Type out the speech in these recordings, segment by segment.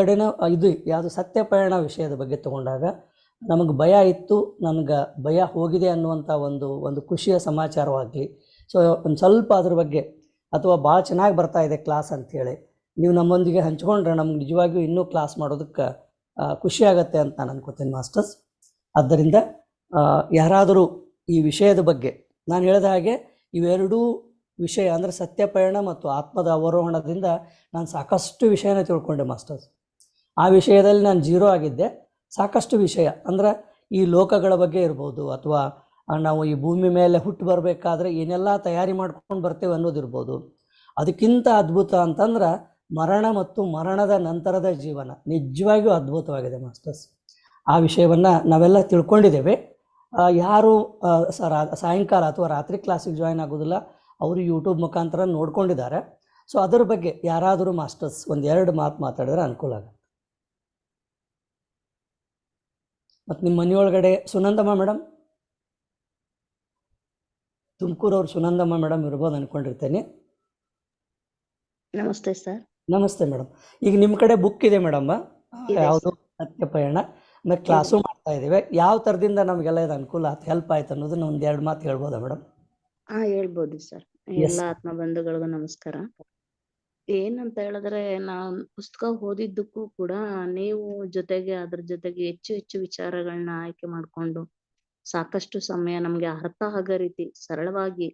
ಕಡೆನ, ಇದು ಯಾವುದು ಸತ್ಯಪಯಣ ವಿಷಯದ ಬಗ್ಗೆ ತಗೊಂಡಾಗ ನಮಗೆ ಭಯ ಇತ್ತು, ನನಗೆ ಭಯ ಹೋಗಿದೆ ಅನ್ನುವಂಥ ಒಂದು ಒಂದು ಖುಷಿಯ ಸಮಾಚಾರವಾಗಲಿ. ಸೊ ಒಂದು ಸ್ವಲ್ಪ ಅದ್ರ ಬಗ್ಗೆ, ಅಥವಾ ಭಾಳ ಚೆನ್ನಾಗಿ ಬರ್ತಾ ಇದೆ ಕ್ಲಾಸ್ ಅಂಥೇಳಿ ನೀವು ನಮ್ಮೊಂದಿಗೆ ಹಂಚ್ಕೊಂಡ್ರೆ ನಮ್ಗೆ ನಿಜವಾಗಿಯೂ ಇನ್ನೂ ಕ್ಲಾಸ್ ಮಾಡೋದಕ್ಕೆ ಖುಷಿಯಾಗತ್ತೆ ಅಂತ ನಾನು ಅನ್ಕೋತೇನೆ ಮಾಸ್ಟರ್ಸ್. ಆದ್ದರಿಂದ ಯಾರಾದರೂ ಈ ವಿಷಯದ ಬಗ್ಗೆ, ನಾನು ಹೇಳಿದ ಹಾಗೆ ಇವೆರಡೂ ವಿಷಯ ಅಂದರೆ ಸತ್ಯಪಯಣ ಮತ್ತು ಆತ್ಮದ ಅವರೋಹಣದಿಂದ ನಾನು ಸಾಕಷ್ಟು ವಿಷಯನ ತಿಳ್ಕೊಂಡೆ ಮಾಸ್ಟರ್ಸ್. ಆ ವಿಷಯದಲ್ಲಿ ನಾನು ಜೀರೋ ಆಗಿದ್ದೆ. ಸಾಕಷ್ಟು ವಿಷಯ. ಅಂದ್ರೆ ಈ ಲೋಕಗಳ ಬಗ್ಗೆ ಇರ್ಬೋದು ಅಥವಾ ನಾವು ಈ ಭೂಮಿ ಮೇಲೆ ಹುಟ್ಟು ಬರಬೇಕಾದ್ರೆ ಏನೆಲ್ಲ ತಯಾರಿ ಮಾಡ್ಕೊಂಡು ಬರ್ತೇವೆ ಅನ್ನೋದಿರ್ಬೋದು ಅದಕ್ಕಿಂತ ಅದ್ಭುತ ಅಂತಂದ್ರೆ ಮರಣ ಮತ್ತು ಮರಣದ ನಂತರದ ಜೀವನ. ನಿಜವಾಗಿಯೂ ಅದ್ಭುತವಾಗಿದೆ ಮಾಸ್ಟರ್ಸ್. ಆ ವಿಷಯವನ್ನು ನಾವೆಲ್ಲ ತಿಳ್ಕೊಂಡಿದ್ದೇವೆ. ಯಾರು ಸಾಯಂಕಾಲ ಅಥವಾ ರಾತ್ರಿ ಕ್ಲಾಸಿಗೆ ಜಾಯ್ನ್ ಆಗೋದಿಲ್ಲ, ಅವರು ಯೂಟ್ಯೂಬ್ ಮುಖಾಂತರ ನೋಡ್ಕೊಂಡಿದ್ದಾರೆ. ಸೊ ಅದ್ರ ಬಗ್ಗೆ ಯಾರಾದರೂ ಮಾಸ್ಟರ್ಸ್ ಒಂದು ಎರಡು ಮಾತು ಮಾತಾಡಿದ್ರೆ ಅನುಕೂಲ ಆಗುತ್ತೆ. ಮತ್ತು ನಿಮ್ಮ ಮನೆಯೊಳಗಡೆ ಸುನಂದಮ್ಮ ಮೇಡಮ್ ತುಮಕೂರವ್ರ ಸುನಂದಮ್ಮ ಮೇಡಮ್ ಇರ್ಬೋದು ಅನ್ಕೊಂಡಿರ್ತೇನೆ. ನಮಸ್ತೆ ಸರ್. ನಮಸ್ತೆ ಮೇಡಮ್ ಈಗ ನಿಮ್ಮ ಕಡೆ ಬುಕ್ ಇದೆ ಮೇಡಮ್ ಯಾವುದೋ ಸತ್ಯ ಪಯಣ ಆಮೇಲೆ ಕ್ಲಾಸು ಮಾಡ್ತಾ ಇದ್ದೇವೆ. ಯಾವ ಥರದಿಂದ ನಮಗೆಲ್ಲ ಇದು ಅನುಕೂಲ ಆಯ್ತು ಹೆಲ್ಪ್ ಆಯ್ತು ಅನ್ನೋದನ್ನ ಒಂದು ಎರಡು ಮಾತು ಹೇಳ್ಬೋದಾ ಮೇಡಮ್ ಹಾಂ ಹೇಳ್ಬೋದು ಸರ್. ಎಲ್ಲ ಆತ್ಮ ಬಂಧುಗಳಿಗೂ ನಮಸ್ಕಾರ. ಏನಂತ ಹೇಳಿದ್ರೆ ನಾನ್ ಪುಸ್ತಕ ಓದಿದ್ದಕ್ಕೂ ಕೂಡ ನೀವು ಜೊತೆಗೆ ಅದ್ರ ಜೊತೆಗೆ ಹೆಚ್ಚು ಹೆಚ್ಚು ವಿಚಾರಗಳನ್ನ ಆಯ್ಕೆ ಮಾಡ್ಕೊಂಡು ಸಾಕಷ್ಟು ಸಮಯ ನಮ್ಗೆ ಅರ್ಥ ಆಗೋ ರೀತಿ ಸರಳವಾಗಿ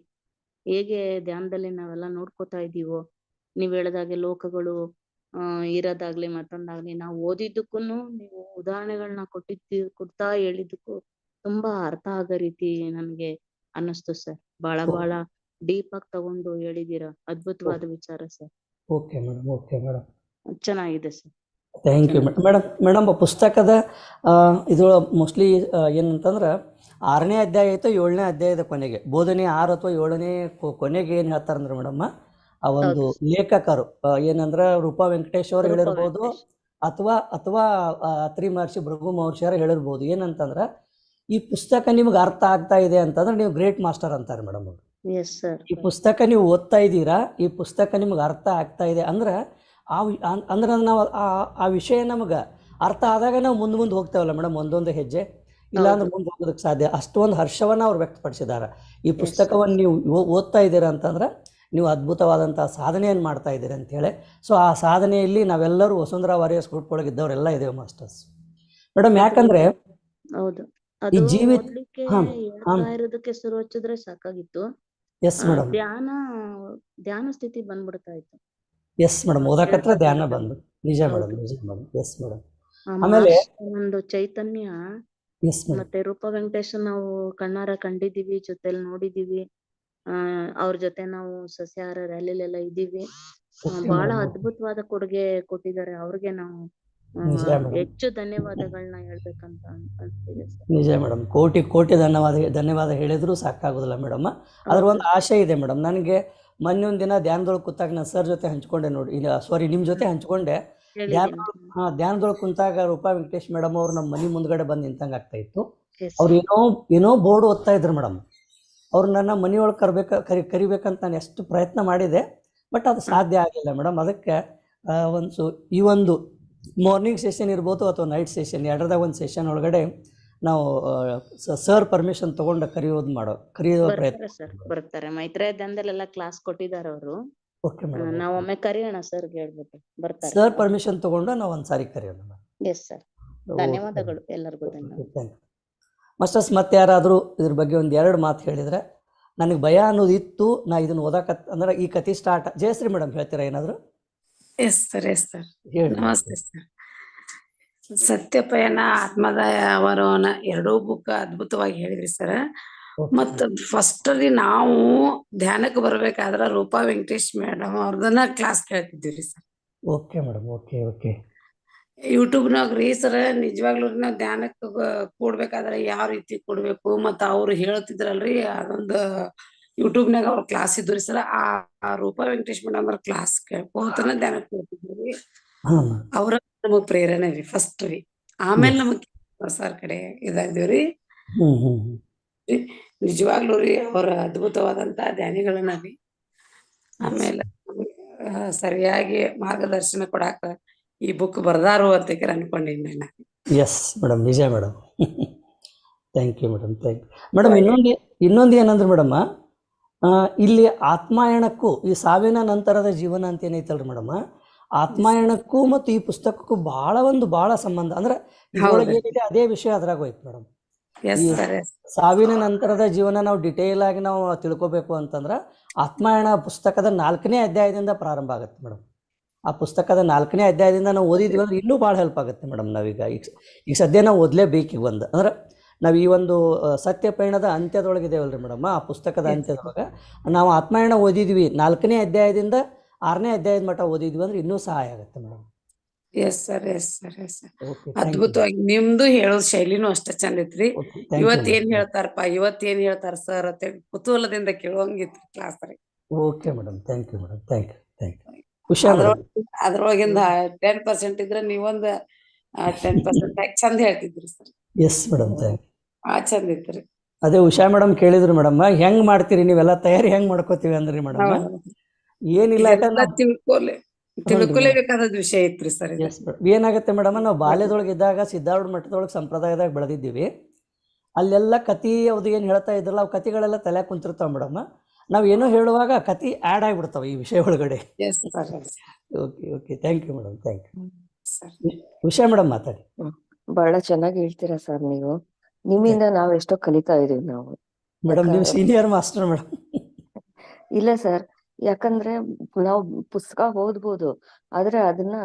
ಹೇಗೆ ಧ್ಯಾನದಲ್ಲಿ ನಾವೆಲ್ಲ ನೋಡ್ಕೋತಾ ಇದೀವೋ ನೀವ್ ಹೇಳ್ದಾಗೆ ಲೋಕಗಳು ಆ ಇರೋದಾಗ್ಲಿ ಮತ್ತೊಂದಾಗ್ಲಿ ನಾವು ಓದಿದ್ದಕ್ಕೂನು ನೀವು ಉದಾಹರಣೆಗಳನ್ನ ಕೊಟ್ಟಿದ್ದು ಕೊಡ್ತಾ ಹೇಳಿದ್ದಕ್ಕೂ ತುಂಬಾ ಅರ್ಥ ಆಗೋ ರೀತಿ ನನ್ಗೆ ಅನ್ನಿಸ್ತು ಸರ್. ಬಹಳ ಬಹಳ ಡೀಪ್ ಆಗಿ ತಗೊಂಡು ಹೇಳಿದೀರ ಅದ್ಭುತವಾದ ವಿಚಾರ sir. Okay madam okay madam ಚೆನ್ನಾಗಿದೆ sir thank you madam madam ಪುಸ್ತಕದ ಇದು ಮೋಸ್ಟ್ಲಿ ಏನಂತಂದ್ರೆ ಆರನೇ ಅಧ್ಯಾಯ ಆಯಿತು ಏಳನೇ ಅಧ್ಯಾಯದ ಕೊನೆಗೆ. ಬೋಧನೆ ಆರು ಅಥವಾ ಏಳನೇ ಕೊನೆಗೆ ಏನು ಹೇಳ್ತಾರಂದ್ರೆ ಮೇಡಮ್ ಆ ಒಂದು ಲೇಖಕರು ಏನಂದ್ರೆ ರೂಪಾ ವೆಂಕಟೇಶ್ ಅವರು ಹೇಳಿರ್ಬೋದು ಅಥವಾ ಅಥವಾ ಅತ್ರಿ ಮಹರ್ಷಿ ಭೃಗು ಮಹರ್ಷಿಯವರು ಹೇಳಿರ್ಬೋದು. ಏನಂತಂದ್ರೆ ಈ ಪುಸ್ತಕ ನಿಮ್ಗೆ ಅರ್ಥ ಆಗ್ತಾ ಇದೆ ಅಂತಂದ್ರೆ ನೀವು ಗ್ರೇಟ್ ಮಾಸ್ಟರ್ ಅಂತಾರೆ ಮೇಡಮ್ ಅವರು. ಎಸ್ ಸರ್ ಈ ಪುಸ್ತಕ ನೀವು ಓದ್ತಾ ಇದ್ದೀರಾ? ಈ ಪುಸ್ತಕ ನಿಮ್ಗೆ ಅರ್ಥ ಆಗ್ತಾ ಇದೆ. ಅಂದ್ರೆ ಆ ವಿ- ಅನ್- ಅಂದ್ರೆ ನಾವು ಆ ಆ ವಿಷಯ ನಮಗೆ ಅರ್ಥ ಆದಾಗ ನಾವು ಮುಂದೆ ಮುಂದೆ ಹೋಗ್ತೇವಲ್ಲ ಮೇಡಮ್ ಒಂದೊಂದು ಹೆಜ್ಜೆ. ಇಲ್ಲಾಂದ್ರೆ ಮುಂದೆ ಹೋಗೋದಕ್ಕೆ ಸಾಧ್ಯ. ಅಷ್ಟೊಂದು ಹರ್ಷವನ್ನು ಅವ್ರು ವ್ಯಕ್ತಪಡಿಸಿದ್ದಾರೆ. ಈ ಪುಸ್ತಕವನ್ನು ನೀವು ಓ- ಓದ್ತಾ ಇದ್ದೀರಾ ಅಂತಂದ್ರೆ ನೀವು ಅದ್ಭುತವಾದಂಥ ಸಾಧನೆಯನ್ನು ಮಾಡ್ತಾ ಇದ್ದೀರಿ ಅಂತೇಳಿ ಸೊ ಆ ಸಾಧನೆಯಲ್ಲಿ ನಾವೆಲ್ಲರೂ ವಸುಂಧರಾ ವಾರಿಯರ್ಸ್ ಗ್ರೂಪ್ ಒಳಗೆ ಇದ್ದವರೆಲ್ಲ ಇದ್ದೇವೆ ಮಾಸ್ಟರ್ಸ್. ಮೇಡಮ್ ಯಾಕಂದ್ರೆ ಹೌದು. ಅದು ಜೀವಿತ- ಓದ್ಲಿಕ್ಕೆ ಹಾಂ, ಹಾಂ. ಹೇಳ್ತಾ ಇರೋದಕ್ಕೆ ಶುರು ಹಚ್ಚಿದ್ರೆ ಸಾಕಾಗಿತ್ತು. ಎಸ್ ಮೇಡಮ್ ಧ್ಯಾನ ಧ್ಯಾನ ಸ್ಥಿತಿ ಬಂದ್ಬಿಡ್ತಾ ಇತ್ತು ಎಸ್ ಮೇಡಮ್ ಓದಕತ್ರ ಧ್ಯಾನ. ಬಂದು. ನಿಜ ಮೇಡಮ್. ನಿಜ ಮೇಡಮ್ ಎಸ್ ಮೇಡಮ್ ಆಮೇಲೆ- ಒಂದು ಚೈತನ್ಯ ಎಸ್ ಮೇಡಮ್ ಮತ್ತೆ ರೂಪ ವೆಂಕಟೇಶ್ ನಾವು ಕಣ್ಣಾರ ಕಂಡಿದೀವಿ ಜೊತೆಲಿ ನೋಡಿದೀವಿ ಅವ್ರ ಜೊತೆ ನಾವು ಸಸ್ಯಾಹಾರ ರ್ಯಾಲಿಲೆಲ್ಲ ಇದ್ದೀವಿ. ಬಹಳ ಅದ್ಭುತವಾದ ಕೊಡುಗೆ ಕೊಟ್ಟಿದ್ದಾರೆ ಅವ್ರಿಗೆ ನಾವು. ಹೆಚ್ಚು ಧನ್ಯವಾದಗಳನ್ನ ಹೇಳ್ಬೇಕಂತ ಅನ್- ಅನ್ಸ್ತಿದೆ ಸರ್. ನಿಜ ಮೇಡಮ್. ಕೋಟಿ ಕೋಟಿ ಧನ್ಯವಾದ ಧನ್ಯವಾದ ಹೇಳಿದ್ರು ಸಾಕಾಗೋದಿಲ್ಲ ಮೇಡಮ್. ಅದ್ರ ಒಂದು ಆಶೆ ಇದೆ ಮೇಡಮ್. ನನಗೆ ಮೊನ್ನೊಂದು ದಿನ ಧ್ಯಾನದೊಳಗೆ ಕೂತಾಗ ನಾನು ಸರ್ ಜೊತೆ ಹಂಚ್ಕೊಂಡೆ ನೋಡಿ. ಇಲ್ಲ ಸಾರಿ ನಿಮ್ಮ ಜೊತೆ ಹಂಚ್ಕೊಂಡೆ. ಧ್ಯಾನ ಧ್ಯಾನದೊಳಗ್ ಧ್ಯಾನದೊಳಗೆ ಕುಂತಾಗ ರೂಪಾ ವೆಂಕಟೇಶ್ ಮೇಡಮ್ ಅವ್ರು ನಮ್ಮ ಮನೆ ಮುಂದ್ಗಡೆ ಬಂದು ನಿಂತಂಗ ಆಗ್ತಾ ಇತ್ತು. ಅವ್ರ ಏನೋ ಏನೋ ಬೋರ್ಡ್ ಓದ್ತಾ ಇದ್ರು ಮೇಡಮ್. ಅವ್ರು ನನ್ನ ಮನೆಯೊಳಗೆ ಕರ್ಬೇಕ ಕರಿ ಕರಿಬೇಕಂತ ನಾನು ಎಷ್ಟು ಪ್ರಯತ್ನ ಮಾಡಿದೆ ಬಟ್ ಅದು ಸಾಧ್ಯ ಆಗಿಲ್ಲ ಮೇಡಮ್. ಅದಕ್ಕೆ ಆ, ಒಂದು ಈ ಒಂದು ಮಾರ್ನಿಂಗ್ ಸೆಷನ್ ಇರ್ಬೋದು ಅಥವಾ ನೈಟ್ ಸೆಷನ್ ಎರಡರದಾಗ ಒಂದು ಸೆಷನ್ ಒಳಗಡೆ ನಾವು ಸರ್ ಪರ್ಮಿಷನ್ ತಗೊಂಡು ಕರೆಯೋದು ಮಾಡೋ ಕರೆಯೋ ಪ್ರಯತ್ನ. ಬರ್ತಾರೆ ಸರ್ ಬರ್ತಾರೆ. ಮೈತ್ರೇಯ ಧ್ಯಾನದಲ್ಲೆಲ್ಲ ಕ್ಲಾಸ್ ಕೊಟ್ಟಿದ್ದಾರೆ ಅವರು. ಓಕೆ ಮೇಡಮ್ ನಾವು ಒಮ್ಮೆ ಕರೆಯೋಣ ಸರ್ ಹೇಳ್ಬಿಟ್ಟು. ಬರ್ತಾರೆ. ಸರ್ ಪರ್ಮಿಷನ್ ತೊಗೊಂಡು ನಾವು ಒಂದು ಸಾರಿ ಕರೆಯೋಣ ಎಸ್ ಸರ್ ಧನ್ಯವಾದಗಳು. ಎಲ್ಲರಿಗೂ ಧನ್ಯವಾದ. ಮಾಸ್ಟರ್ಸ್ ಮತ್ತೆ ಯಾರಾದರೂ ಇದ್ರ ಬಗ್ಗೆ ಒಂದು ಎರಡು ಮಾತು ಹೇಳಿದರೆ ನನಗೆ ಭಯ ಅನ್ನೋದು ಇತ್ತು ನಾ ಇದನ್ನ ಓದಕ್ಕೆ ಅಂದ್ರೆ ಈ ಕತೆ ಸ್ಟಾರ್ಟ್ ಜಯಶ್ರೀ ಮೇಡಮ್ ಹೇಳ್ತೀರಾ ಏನಾದರೂ? ಎಸ್ ಸರ್ ಎಸ್ ಸರ್ ನಮಸ್ತೆ ಸರ್. ಸತ್ಯಪಯಣ ಆತ್ಮದ ಅವರೋನ ಎರಡೂ ಬುಕ್ ಅದ್ಭುತವಾಗಿ ಹೇಳಿದ್ರಿ ಸರ್. ಮತ್ತ ಫಸ್ಟ್ ಅಲ್ಲಿ ನಾವು ಧ್ಯಾನಕ್ಕೆ ಬರ್ಬೇಕಾದ್ರ ರೂಪಾ ವೆಂಕಟೇಶ್ ಮೇಡಮ್ ಅವ್ರದನ್ನ class ಕೇಳ್ತಿದ್ವಿ sir. Okay madam okay okay. ಯೂಟ್ಯೂಬ್ನಾಗ ರೀ ಸರ್ ನಿಜವಾಗ್ಲೂ ನಾವು ಧ್ಯಾನಕ್ಕೆ ಕೂಡ್ಬೇಕಾದ್ರೆ ಯಾವ ರೀತಿ ಕೊಡ್ಬೇಕು ಮತ್ತ ಅವ್ರು ಹೇಳ್ತಿದ್ರಲ್ರಿ ಅದೊಂದು ಯೂಟ್ಯೂಬ್ನಾಗ ಅವ್ರ ಕ್ಲಾಸ್ ಇದ್ರಿ ಸರ್ ಆ ರೂಪ ವೆಂಕಟೇಶ್ ಮೇಡಮ್ ಅವ್ರ ಕ್ಲಾಸ್ ಕೇಳ್ಕೋತನ ಧ್ಯಾನಕ್ಕೆ ಹಾಂ. ಅವ್ರ ನಮಗ್ ಪ್ರೇರಣೆ ರೀ ಫಸ್ಟ್ ರೀ. ಆಮೇಲೆ ನಮಗ್ ಸರ್ ಕಡೆ ಇದಾಗ್ದೇವ್ರಿ ನಿಜವಾಗ್ಲು ರೀ ಅವ್ರ ಅದ್ಭುತವಾದಂತ ಧ್ಯಾನಿಗಳನ್ನ ರೀ. ಆಮೇಲೆ ಸರಿಯಾಗಿ ಮಾರ್ಗದರ್ಶನ ಕೊಡಾಕ ಈ ಬುಕ್ ಬರ್ದಾರು ಅಂತ ಅನ್ಕೊಂಡಿನಿ ಎಸ್ ಮೇಡಮ್ ನಿಜ madam thank you madam thank you madam ಇನ್ನೊಂದು ಇನ್ನೊಂದು ಏನಂದ್ರೆ ಮೇಡಮ್ ಇಲ್ಲಿ ಆತ್ಮಾಯಣಕ್ಕೂ ಈ ಸಾವಿನ ನಂತರದ ಜೀವನ ಅಂತ ಏನೈತಲ್ರಿ ಮೇಡಮ್? ಆತ್ಮಾಯಣಕ್ಕೂ ಮತ್ತು ಈ ಪುಸ್ತಕಕ್ಕೂ ಬಹಳ ಒಂದು ಬಹಳ ಸಂಬಂಧ. ಅಂದ್ರೆ ಇದ್ರೊಳಗೆ ಏನಿದೆ ಅದೇ ವಿಷಯ ಅದ್ರಾಗ ಹೋಯ್ತು ಮೇಡಮ್. ಸಾವಿನ ನಂತರದ ಜೀವನ ನಾವು ಡಿಟೇಲ್ ಆಗಿ ನಾವು ತಿಳ್ಕೊಬೇಕು ಅಂತಂದ್ರ ಆತ್ಮಾಯಣ ಪುಸ್ತಕದ ನಾಲ್ಕನೇ ಅಧ್ಯಾಯದಿಂದ ಪ್ರಾರಂಭ ಆಗುತ್ತೆ ಮೇಡಮ್. ಆ ಪುಸ್ತಕದ ನಾಲ್ಕನೇ ಅಧ್ಯಾಯದಿಂದ ನಾವು ಓದಿದ್ವಿ ಅಂದ್ರೆ ಇನ್ನೂ ಭಾಳ ಹೆಲ್ಪ್ ಆಗುತ್ತೆ ಮೇಡಮ್ ನಾವೀಗ. ಈಗ ಈಗ ಸದ್ಯ ನಾವು ಓದ್ಲೇಬೇಕು ಈಗ ಒಂದು. ಅಂದ್ರೆ ನಾವು ಈ ಒಂದು ಸತ್ಯ ಪಯಣದ ಅಂತ್ಯದೊಳಗೆ ಇದೇವಲ್ರಿ ಮೇಡಮ್ ಆ ಪುಸ್ತಕದ ಅಂತ್ಯದೊಳಗೆ. ನಾವು ಆತ್ಮಾಯಣ ಓದಿದ್ವಿ ನಾಲ್ಕನೇ ಅಧ್ಯಾಯದಿಂದ ಆರನೇ ಅಧ್ಯಾಯದ ಮಟ್ಟ ಓದಿದ್ವಿ ಅಂದ್ರೆ ಇನ್ನೂ ಸಹಾಯ ಆಗುತ್ತೆ madam. Yes sir yes sir yes sir ಅದ್ಭುತವಾಗಿ ನಿಮ್ದು ಹೇಳೋ ಶೈಲಿನೂ ಅಷ್ಟ ಚಂದ ಐತ್ರಿ. ಇವತ್ ಏನ್ ಹೇಳ್ತಾರಪ್ಪ ಇವತ್ ಏನ್ ಹೇಳ್ತಾರ ಸರ್ ಅಂತ ಕುತೂಹಲದಿಂದ ಕೇಳುವಂಗಿತ್ತು ಕ್ಲಾಸ್ ರೀ. Okay madam thank you madam thank you thank you ಅದ್ರೊಳಗಿಂದ ten percent ಇದ್ರೆ ನೀವೊಂದ್ ಟೆನ್ ಪರ್ಸೆಂಟ್ ಚಂದ ಹೇಳ್ತಿದ್ರಿ ಸರ್. ಎಸ್ ಮೇಡಮ್ ಆ ಚಂದ ಇತ್ರಿ ಅದೇ ಉಷಾ ಮೇಡಮ್ ಕೇಳಿದ್ರು ಮೇಡಮ್ ಹೆಂಗ್ ಮಾಡ್ತೀರಿ ನೀವೆಲ್ಲ ತಯಾರಿ ಹೆಂಗ್ ಮಾಡ್ಕೋತೀವಿ ಅಂದ್ರಿ ಮೇಡಮ್ ಏನಿಲ್ಲ ತಿಳ್ಕೊಲೆ ತಿಳ್ಕೊಲೇಬೇಕಾದ ವಿಷಯ ಐತ್ರಿ ಸರ್ ಏನಾಗುತ್ತೆ ಮೇಡಮ್ ನಾವು ಬಾಲ್ಯದೊಳಗೆ ಇದ್ದಾಗ ಸಿದ್ಧಾರೂಢ ಮಠದೊಳಗೆ ಸಂಪ್ರದಾಯದಾಗ ಬೆಳೆದಿದ್ದೀವಿ. ಅಲ್ಲೆಲ್ಲ ಕತಿ ಅದು ಏನು ಹೇಳ್ತಾ ಇದ್ರಲ್ಲ ಅವು ಕತಿಗಳೆಲ್ಲ ತಲೆ ಕುಂತಿರ್ತಾವ ಮೇಡಮ್ ನಾವು ಏನೋ ಹೇಳುವಾಗ ಕತಿ ಆ್ಯಡ್ ಆಗಿಬಿಡ್ತಾವೆ ಈ ವಿಷಯ ಒಳಗಡೆ. Okay okay thank you madam thank you sir. Usha madam ಮಾತಾಡಿ. ಬಹಳ ಚೆನ್ನಾಗಿ ಹೇಳ್ತೀರಾ ಸರ್ ನೀವು. ನಿಮ್ಮಿಂದ ನಾವ್ ಎಷ್ಟೋ ಕಲಿತಾ ಇದೀವಿ ನಾವು. ಮೇಡಮ್ ನೀವು ಸೀನಿಯರ್ ಮಾಸ್ಟರ್ ಮೇಡಮ್. ಇಲ್ಲ ಸರ್ ಯಾಕಂದ್ರೆ ನಾವು ಪುಸ್ತಕ ಓದ್ಬೋದು, ಆದ್ರೆ ಅದನ್ನ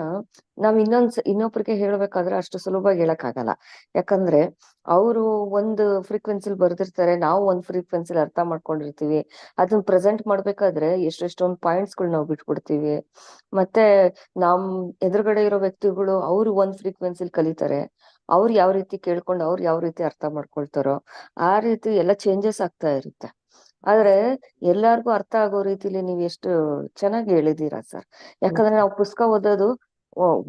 ನಾವ್ ಇನ್ನೊಂದ್ ಇನ್ನೊಬ್ರಿಗೆ ಹೇಳ್ಬೇಕಾದ್ರೆ ಅಷ್ಟು ಸುಲಭವಾಗಿ ಹೇಳಕ್ ಆಗಲ್ಲ ಯಾಕಂದ್ರೆ ಅವರು ಒಂದು ಫ್ರೀಕ್ವೆನ್ಸಿಲ್ ಬರ್ದಿರ್ತಾರೆ, ನಾವು ಒಂದ್ ಫ್ರೀಕ್ವೆನ್ಸಿಲ್ ಅರ್ಥ ಮಾಡ್ಕೊಂಡಿರ್ತೀವಿ. ಅದನ್ನ ಪ್ರೆಸೆಂಟ್ ಮಾಡ್ಬೇಕಾದ್ರೆ ಎಷ್ಟೆಷ್ಟೊಂದ್ ಪಾಯಿಂಟ್ಸ್ಗಳು ನಾವು ಬಿಟ್ಬಿಡ್ತೀವಿ. ಮತ್ತೆ ನಮ್ ಎದುರುಗಡೆ ಇರೋ ವ್ಯಕ್ತಿಗಳು ಅವ್ರು ಒಂದ್ ಫ್ರೀಕ್ವೆನ್ಸಿಲ್ ಕಲಿತಾರೆ, ಅವ್ರು ಯಾವ ರೀತಿ ಕೇಳ್ಕೊಂಡು ಅವ್ರು ಯಾವ ರೀತಿ ಅರ್ಥ ಮಾಡ್ಕೊಳ್ತಾರೋ ಆ ರೀತಿ ಎಲ್ಲ ಚೇಂಜಸ್ ಆಗ್ತಾ ಇರುತ್ತೆ. ಆದ್ರೆ ಎಲ್ಲಾರ್ಗು ಅರ್ಥ ಆಗೋ ರೀತಿಲಿ ನೀವ್ ಎಷ್ಟು ಚೆನ್ನಾಗಿ ಹೇಳಿದೀರಾ ಸರ್. ಯಾಕಂದ್ರೆ ನಾವು ಪುಸ್ತಕ ಓದೋದು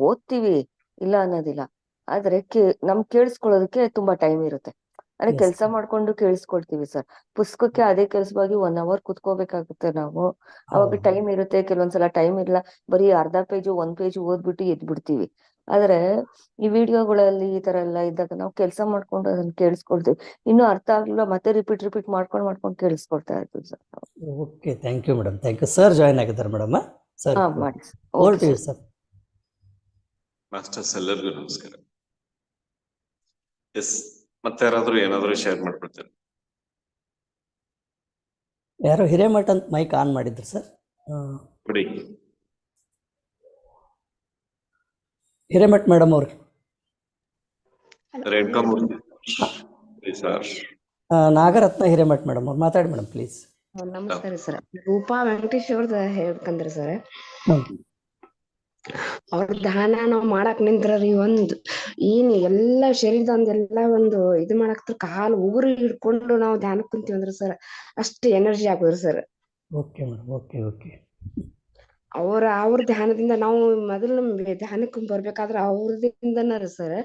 ಓದ್ತೀವಿ ಇಲ್ಲ ಅನ್ನೋದಿಲ್ಲ. ಆದ್ರೆ ಕೇ ನಮ್ ಕೇಳಿಸ್ಕೊಳ್ಳೋದಕ್ಕೆ ತುಂಬಾ ಟೈಮ್ ಇರುತ್ತೆ. ಅಂದ್ರೆ ಕೆಲಸ ಮಾಡ್ಕೊಂಡು ಕೇಳಿಸ್ಕೊಳ್ತೀವಿ ಸರ್. ಪುಸ್ತಕಕ್ಕೆ ಅದೇ ಕೆಲಸವಾಗಿ ಒನ್ ಅವರ್ ಕುತ್ಕೋಬೇಕಾಗುತ್ತೆ ನಾವು. ಅವಾಗ. ಟೈಮ್ ಇರುತ್ತೆ ಕೆಲವೊಂದ್ಸಲ ಟೈಮ್ ಇಲ್ಲ. ಬರೀ ಅರ್ಧ ಪೇಜು ಒಂದ್ ಪೇಜ್ ಓದ್ಬಿಟ್ಟು ಎದ್ಬಿಡ್ತೀವಿ. ಆದ್ರೆ ಈ ವಿಡಿಯೋಗಳಲ್ಲಿ ಈ ತರ ಎಲ್ಲ ಇದ್ದಾಗ ನಾವು ಕೆಲಸ ಮಾಡ್ಕೊಂಡು ಅದನ್ನ ಕೇಳಿಸ್ಕೊಳ್ತೀವಿ. ಇನ್ನು ಅರ್ಥ ಆಗ್ಲಿಲ್ಲ ಮತ್ತೆ ರಿಪೀಟ್ ರಿಪೀಟ್ ಮಾಡ್ಕೊಂಡು ಮಾಡ್ಕೊಂಡು ಕೇಳಿಸ್ಕೊಳ್ತಾ ಇರ್ತೀವಿ sir okay thank you madam thank you sir join ಆಗಿದ್ದಾರೆ ಮೇಡಮ್ ಸರ್ ಹಾ ಮಾಡಿ ಸರ್. ಮಾಸ್ಟರ್ಸ್ ಎಲ್ಲರಿಗೂ ನಮಸ್ಕಾರ. ಎಸ್ ಮತ್ತೆ ಯಾರಾದ್ರೂ ಏನಾದ್ರೂ ಶೇರ್ ಮಾಡ್ಕೊಳ್ತಾರೆ ಯಾರೋ ಹಿರೇಮಠ ಅಂತ ಮೈಕ್ ಆನ್ ಮಾಡಿದ್ರು ಸರ್ ಕೊಡಿ. ಹಿರೇಮಠ್ ಮೇಡಮ್ ಅವ್ರಿಗೆ ನಾಗರತ್ನ ಹಿರೇಮಠ್ ಮೇಡಮ್ ಅವ್ರು. ಮಾತಾಡಿ ಮೇಡಮ್ ಪ್ಲೀಸ್ ನಮಸ್ಕಾರ ಸರ್. ರೂಪಾ ವೆಂಕಟೇಶ್ ಅವ್ರದ್ದು ಹೇಳ್ಬೇಕಂದ್ರೆ ಸರ್. ಅವ್ರ ದಾನ ನಾವ್ ಮಾಡಾಕ್ ನಿಂತ್ರಿ ಒಂದ್ ಏನ್ ಎಲ್ಲಾ ಶರೀರದಂದ್ ಎಲ್ಲಾ ಒಂದು ಇದು ಮಾಡಕ್ ಕಾಲ್ ಉಗುರು ಹಿಡ್ಕೊಂಡು ನಾವ್ ಧ್ಯಾನಕ್ ಕುಂತೀವಂದ್ರ ಅಂದ್ರೆ ಸರ್ ಅಷ್ಟ್ energy ಆಗೋದ್ರಿ sir. Okay madam okay okay. ಅವ್ರ ಅವ್ರ ಧ್ಯಾನದಿಂದ ನಾವು ಮೊದಲು ನಮ್ ಧ್ಯಾನಕ್ಕೆ ಬರ್ಬೇಕಾದ್ರ ಅವ್ರದಿಂದನ ರೀ ಸರ್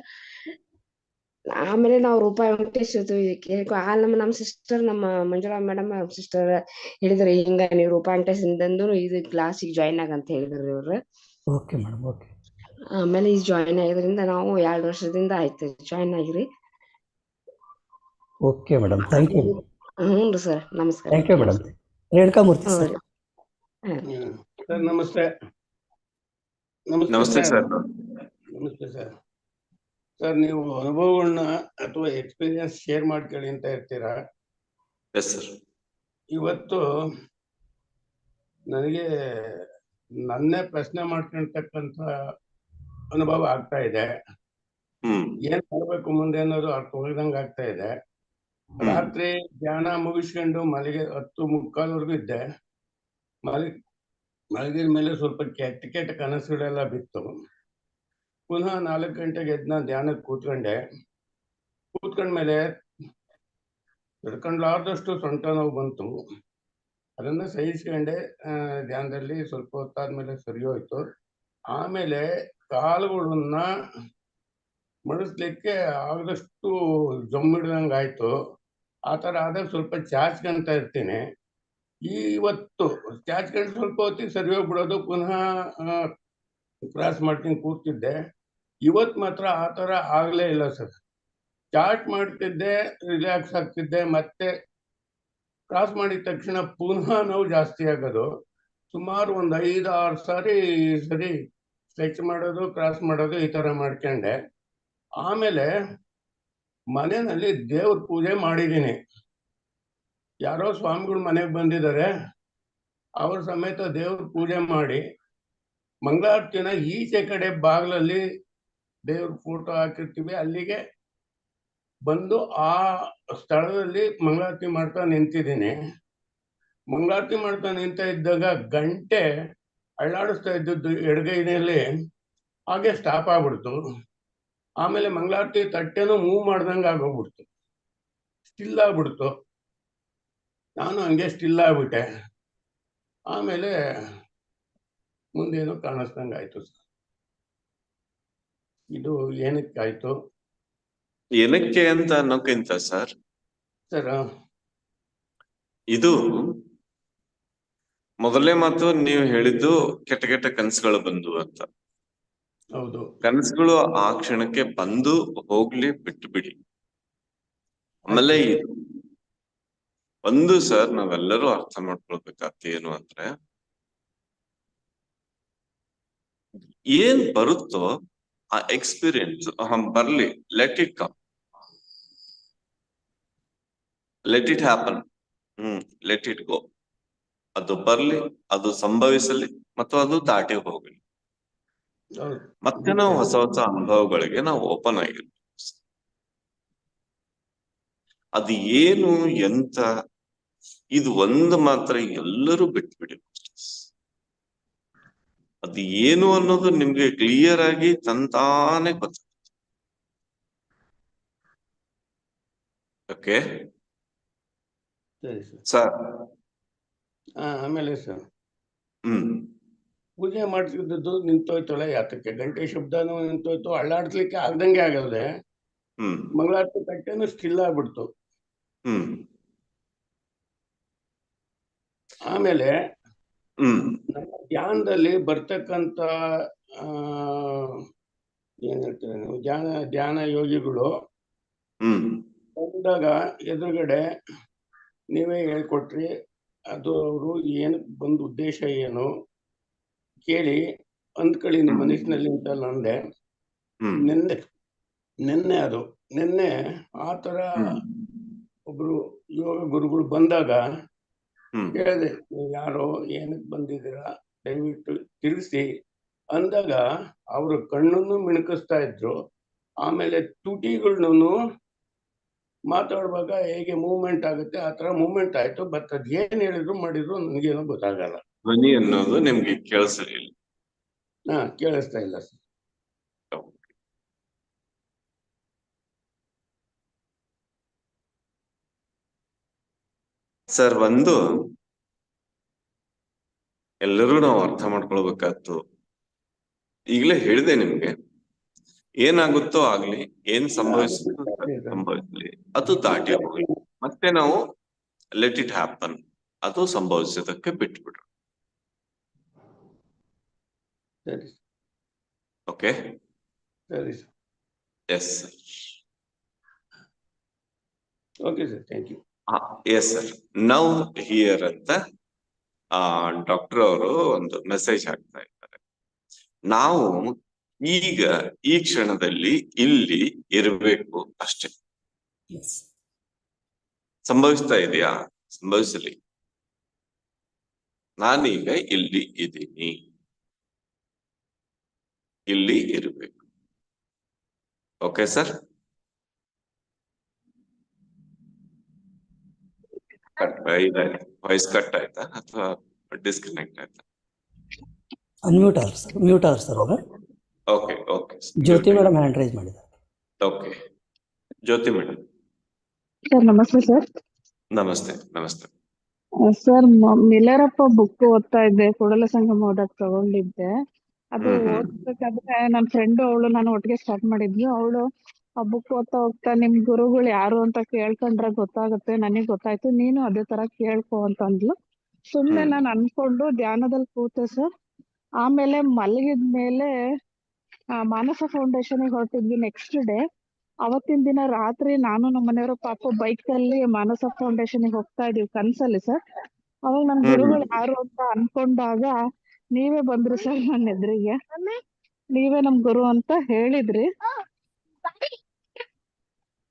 ಆಮೇಲೆ ನಾವು ರೂಪಾಯಿ ವೆಂಕಟೇಶ್ ಅದು ಕೇಳ್ಕೊ ಆ ನಮ್ಮ ನಮ್ ಸಿಸ್ಟರ್ ನಮ್ಮ ಮಂಜುಳಾ ಮೇಡಮ್ ಸಿಸ್ಟರ್ ಹೇಳಿದ್ರು ಹಿಂಗ ನೀವು ರೂಪಾಯಿ ವೆಂಕಟೇಶ್ ಇಂದಂದು ಇದು ಕ್ಲಾಸಿಗೆ ಜಾಯಿನ್ ಆಗಂತ ಹೇಳಿದ್ರು ಇವ್ರು. ಓಕೆ ಮೇಡಮ್ ಓಕೆ ಆಮೇಲೆ ಈ ಜಾಯಿನ್ ಆಗಿದ್ರಿಂದ ನಾವು ಎರಡ್ ವರ್ಷದಿಂದ ಆಯ್ತು ಜಾಯಿನ್ ಆಗಿರಿ. ಓಕೆ ಮೇಡಮ್ ಥ್ಯಾಂಕ್ ಯು ಹ್ಞೂ ಸರ್ ನಮಸ್ಕಾರ. Thank you madam Renukamurthy sir sir ನಮಸ್ತೆ. ನಮಸ್ತೆ ಸರ್. ನಮಸ್ತೆ ಸರ್. ಸರ್ ನೀವು ಅನುಭವಗಳನ್ನ ಅಥವಾ ಎಕ್ಸ್ಪೀರಿಯನ್ಸ್ ಶೇರ್ ಮಾಡ್ಕೊಳ್ಳಿ ಅಂತ ಇರ್ತೀರಾ ಎಸ್ ಸರ್ ಇವತ್ತು ನನಗೆ ನನ್ನೇ ಪ್ರಶ್ನೆ ಮಾಡ್ಕೊಳ್ತಕ್ಕಂಥ ಅನುಭವ ಆಗ್ತಾ ಇದೆ. ಏನ್ ಮಾಡ್ಬೇಕು ಮುಂದೆ ಅನ್ನೋದು ಅರ್ಥವಾಗ್ದಂಗೆ ಆಗ್ತಾ ಇದೆ. ರಾತ್ರಿ ಧ್ಯಾನ ಮುಗಿಸ್ಕೊಂಡು ಮಲಗಿ ಹತ್ತು ಮುಕ್ಕಾಲ್ವರೆಗೂ ಇದ್ದೆ. ಮಲಗಿ ಮಲಗಿದ ಮೇಲೆ ಸ್ವಲ್ಪ ಕೆಟ್ಟ ಕೆಟ್ಟ ಕನಸುಗಳೆಲ್ಲ ಬಿತ್ತು. ಪುನಃ ನಾಲ್ಕು ಗಂಟೆಗೆ ಎದ್ದು ನಾನು ಧ್ಯಾನಕ್ಕೆ ಕೂತ್ಕೊಂಡೆ. ಮೇಲೆ ಹಿಡ್ಕೊಂಡ್ಲಾರ್ದಷ್ಟು ಸೊಂಟ ನೋವು ಬಂತು. ಅದನ್ನ ಸಹಿಸ್ಕೊಂಡೆ ಧ್ಯಾನದಲ್ಲಿ ಸ್ವಲ್ಪ ಹೊತ್ತಾದ್ಮೇಲೆ ಸರಿ ಹೋಯ್ತು. ಆಮೇಲೆ ಕಾಲುಗಳನ್ನ ಮಡಿಸ್ಲಿಕ್ಕೆ ಆಗದಷ್ಟು ಜೊಮ್ಮಿಡ್ದಂಗೆ ಆಯಿತು ಆ ಥರ ಆದಾಗ ಸ್ವಲ್ಪ ಚಾಚ್ಕೊಂತ ಇರ್ತೀನಿ. ಇವತ್ತು ಚಾಚ್ಕೊಂಡು ಸ್ವಲ್ಪ ಹೊತ್ತಿಗೆ ಸರಿ ಹೋಗ್ಬಿಡೋದು ಪುನಃ ಕ್ರಾಸ್ ಮಾಡ್ತೀನಿ ಕೂರ್ತಿದ್ದೆ ಇವತ್ ಮಾತ್ರ ಆ ಥರ ಆಗಲೇ ಇಲ್ಲ ಸರ್. ಚಾರ್ಟ್ ಮಾಡ್ತಿದ್ದೆ, ರಿಲ್ಯಾಕ್ಸ್ ಆಗ್ತಿದ್ದೆ, ಮತ್ತೆ ಕ್ರಾಸ್ ಮಾಡಿದ ತಕ್ಷಣ ಪುನಃ ನೋವು ಜಾಸ್ತಿ ಆಗೋದು. ಸುಮಾರು ಒಂದು ಐದು ಆರು ಸಾರಿ ಸರಿ ಸ್ಟ್ರೆಚ್ ಮಾಡೋದು ಕ್ರಾಸ್ ಮಾಡೋದು ಈ ತರ ಮಾಡ್ಕೊಂಡೆ. ಆಮೇಲೆ ಮನೆಯಲ್ಲಿ ದೇವ್ರ ಪೂಜೆ ಮಾಡಿದ್ದೀನಿ. ಯಾರೋ ಸ್ವಾಮಿಗಳು ಮನೆಗೆ ಬಂದಿದ್ದಾರೆ. ಅವ್ರ ಸಮೇತ ದೇವ್ರ ಪೂಜೆ ಮಾಡಿ ಮಂಗಳಾರತಿನ ಈಚೆ ಕಡೆ ಬಾಗ್ಲಲ್ಲಿ ದೇವ್ರ ಫೋಟೋ ಹಾಕಿರ್ತೀವಿ. ಅಲ್ಲಿಗೆ ಬಂದು ಆ ಸ್ಥಳದಲ್ಲಿ ಮಂಗಳಾರತಿ ಮಾಡ್ತಾ ನಿಂತಿದ್ದೀನಿ. ಮಂಗಳಾರತಿ ಮಾಡ್ತಾ ನಿಂತ ಇದ್ದಾಗ ಗಂಟೆ ಅಳ್ಳಾಡಿಸ್ತಾ ಇದ್ದದ್ದು ಎಡಗೈನಲ್ಲಿ ಹಾಗೆ ಸ್ಟಾಪ್ ಆಗ್ಬಿಡ್ತು. ಆಮೇಲೆ ಮಂಗಳಾರತಿ ತಟ್ಟೆನೂ ಮೂವ್ ಮಾಡ್ದಂಗೆ ಆಗೋಗ್ಬಿಡ್ತು. ಸ್ಟಿಲ್ ಆಗ್ಬಿಡ್ತು. ನಾನು ಹಂಗೆ ಸ್ಟಿಲ್ ಆಗ್ಬಿಟ್ಟೆ. ಆಮೇಲೆ ಮುಂದೇನು ಕಾಣಿಸ್ದಂಗೆ ಆಯ್ತು ಸರ್. ಇದು ಏನಕ್ಕೆ ಆಯ್ತು? ಏನಕ್ಕೆ ಅಂತ ಅನ್ನೋಕ್ಕಿಂತ ಸರ್. ಸರ್. ಇದು ಮೊದಲನೇ ಮಾತು ನೀವು ಹೇಳಿದ್ದು ಕೆಟ್ಟ ಕೆಟ್ಟ ಕನಸುಗಳು ಬಂದು ಅಂತ. ಹೌದು. ಕನಸುಗಳು ಆ ಕ್ಷಣಕ್ಕೆ ಬಂದು ಹೋಗ್ಲಿ ಬಿಟ್ಟು ಬಿಡಿ ಆಮೇಲೆ ಇದು ಒಂದು ಸರ್ ನಾವೆಲ್ಲರೂ ಅರ್ಥ ಮಾಡ್ಕೊಳ್ಬೇಕಾಗ್ತಿ ಏನು ಅಂದ್ರೆ ಏನ್ ಬರುತ್ತೋ ಆ ಎಕ್ಸ್ಪೀರಿಯನ್ಸ್ ಬರ್ಲಿ let it come let it happen hmm let it go ಅದು ಬರ್ಲಿ ಅದು ಸಂಭವಿಸಲಿ ಮತ್ತು ಅದು ದಾಟಿ ಹೋಗಲಿ. ಮತ್ತೆ ನಾವು ಹೊಸ ಹೊಸ ಅನುಭವಗಳಿಗೆ ನಾವು ಓಪನ್ ಆಗಿರ್ತೀವಿ ಅದು ಏನು ಎಂತ? ಇದು ಒಂದು ಮಾತ್ರ ಎಲ್ಲರೂ ಬಿಟ್ಬಿಡಿ. ಅದು ಏನು ಅನ್ನೋದು ನಿಮ್ಗೆ ಕ್ಲಿಯರ್ ಆಗಿ ತಂತಾನೆ ಗೊತ್ತ. ಓಕೆ ಸರಿ ಆಮೇಲೆ ಸರ್. ಹ್ಮ್. ಪೂಜೆ ಮಾಡ್ತಿದ್ದದ್ದು ನಿಂತೋಯ್ತಲ್ಲ ಯಾತಕ್ಕೆ? ಗಂಟೆ ಶಬ್ದನೂ ನಿಂತೋಯ್ತು. ಅಳ್ಳಾಡ್ಸ್ಲಿಕ್ಕೆ ಆಗ್ದಂಗೆ ಆಗದೆ ಹ್ಮ್ ಮಂಗಳಾರತಿ ತಟ್ಟೆನು ಸ್ಟಿಲ್ ಆಗ್ಬಿಡ್ತು. ಹ್ಮ್. ಆಮೇಲೆ ನಮ್ಮ ಧ್ಯಾನದಲ್ಲಿ ಬರ್ತಕ್ಕಂತ ಏನ್ ಹೇಳ್ತಾರೆ ನೀವು? ಧ್ಯಾನ ಧ್ಯಾನ ಯೋಗಿಗಳು ಹ್ಮ್. ಬಂದಾಗ ಎದುರುಗಡೆ ನೀವೇ ಹೇಳ್ಕೊಟ್ರಿ ಅದು ಅವರು ಏನಕ್ಕೆ ಬಂದ ಉದ್ದೇಶ ಏನು ಕೇಳಿ ಅಂದ್ಕಳಿ ನಿಮ್ಮ ಮನಸ್ಸಿನಲ್ಲಿ ಅಂತ ಅಂದೆ. ನಿನ್ನೆ ನಿನ್ನೆ ಅದು ನಿನ್ನೆ ಆ ತರ ಒಬ್ರು ಯೋಗ ಗುರುಗಳು ಬಂದಾಗ ಹೇಳಿದೆ ಕೇಳಿದೆ ನೀವು ಯಾರೋ ಏನಕ್ಕೆ ಬಂದಿದ್ದೀರಾ? ದಯವಿಟ್ಟು ತಿಳಿಸಿ. ಅಂದಾಗ ಅವರು ಕಣ್ಣನ್ನು ಮಿಣುಕಿಸ್ತಾ ಇದ್ರು. ಆಮೇಲೆ ತುಟಿಗಳನ್ನು ಮಾತಾಡುವಾಗ ಹೇಗೆ ಮೂವ್ಮೆಂಟ್ ಆಗುತ್ತೆ ಆ ತರ ಮೂವ್ಮೆಂಟ್ ಆಯ್ತು. ಬಟ್ ಅದ್ ಏನ್ ಹೇಳಿದ್ರು ಮಾಡಿದ್ರು ನನಗೇನು ಗೊತ್ತಾಗಲ್ಲ. ಧ್ವನಿ ಅನ್ನೋದು ನಿಮ್ಗೆ ಕೇಳಿಸಲಿಲ್ಲ. ಹಾ ಕೇಳಿಸ್ತಾ ಇಲ್ಲ ಸರ್. ಸರ್ ಒಂದು ಎಲ್ಲರೂ ನಾವು ಅರ್ಥ ಮಾಡ್ಕೊಳ್ಬೇಕಾಯ್ತು. ಈಗಲೇ ಹೇಳಿದೆ ನಿಮ್ಗೆ. ಏನಾಗುತ್ತೋ ಆಗ್ಲಿ ಏನ್ ಸಂಭವಿಸುತ್ತೋ ಸಂಭವಿಸ್ಲಿ ಅದು ದಾಟಿ ಹೋಗ್ಲಿ. ಮತ್ತೆ ನಾವು ಲೆಟ್ ಇಟ್ ಹ್ಯಾಪನ್ ಅದು ಸಂಭವಿಸೋದಕ್ಕೆ ಬಿಟ್ಬಿಡ್ರಿ. Okay yes sir okay sir thank you yes sir now here ಅಂತ ಆ ಡಾಕ್ಟರ್ ಅವರು ಒಂದು ಮೆಸೇಜ್ ಹಾಕ್ತಾ ಇದ್ದಾರೆ. ನಾವು ಈಗ ಈ ಕ್ಷಣದಲ್ಲಿ ಇಲ್ಲಿ ಇರಬೇಕು ಅಷ್ಟೇ. ಸಂಭವಿಸ್ತಾ ಇದೆಯಾ? ಸಂಭವಿಸಲಿ. ನಾನೀಗ ಇಲ್ಲಿ ಇದ್ದೀನಿ. ಇಲ್ಲಿ ಇರಬೇಕು. Okay sir cut voice cut ಆಯ್ತಾ ಅಥವಾ ಡಿಸ್ಕನೆಕ್ಟ್ ಆಯ್ತಾ? ಅನ್ಮ್ಯೂಟ್ ಆದ್ರು ಸರ್ ಮ್ಯೂಟ್ ಆದ್ರು ಸರ್ ಅವರು okay okay Jyothi madam hand raise ಮಾಡಿದ್ದಾರೆ. ಓಕೆ ಜ್ಯೋತಿ ಮೇಡಮ್ ಸರ್ ನಮಸ್ತೆ ಸರ್ ನಮಸ್ತೆ ನಮಸ್ತೆ. ಸರ್ ಮಿಲರಪ್ಪ ಬುಕ್ ಓದ್ತಾ ಇದ್ದೆ ಕೂಡಲ ಸಂಗಮ ಓದಕ್ ತಗೊಂಡಿದ್ದೆ. ಅದು. ಓದ್ಬೇಕಾದ್ರೆ ನನ್ನ ಫ್ರೆಂಡ್ ಅವಳು ನಾನು ಒಟ್ಟಿಗೆ ಸ್ಟಾರ್ಟ್ ಮಾಡಿದ್ವಿ. ಅವಳು ಆ ಹೋಗ್ತಾ ಓದ್ತಾ ಹೋಗ್ತಾ ನಿಮ್ ಗುರುಗಳು ಯಾರು ಅಂತ ಕೇಳ್ಕೊಂಡ್ರೆ ಗೊತ್ತಾಗುತ್ತೆ ನನಗ್ ಗೊತ್ತಾಯ್ತು ನೀನು ಅದೇ ತರ ಕೇಳ್ಕೊ ಅಂತ ಅಂದ್ಲು ಸುಮ್ನೆ ನಾನ್ ಅನ್ಕೊಂಡು ಧ್ಯಾನದಲ್ಲಿ ಕೂತೆ ಸರ್. ಆಮೇಲೆ ಮಲಗಿದ್ಮೇಲೆ ಆ, ಮಾನಸ ಫೌಂಡೇಶನ್ ಹೊರಟಿದ್ವಿ ನೆಕ್ಸ್ಟ್ ಡೇ ಅವತ್ತಿನ ದಿನ ರಾತ್ರಿ ನಾನು ನಮ್ಮ ಮನೆಯವರು ಪಾಪ ಬೈಕ್ ಅಲ್ಲಿ ಮಾನಸ ಫೌಂಡೇಶನ್ ಹೋಗ್ತಾ ಇದೀವಿ ಕನ್ಸಲ್ಲಿ ಸರ್. ಅವಾಗ ನಮ್ ಗುರುಗಳು ಯಾರು ಅಂತ ಅನ್ಕೊಂಡಾಗ ನೀವೇ ಬಂದ್ರಿ ಸರ್ ನನ್ನ ಎದುರಿಗೆ. ನೀವೇ ನಮ್ ಗುರು ಅಂತ ಹೇಳಿದ್ರಿ.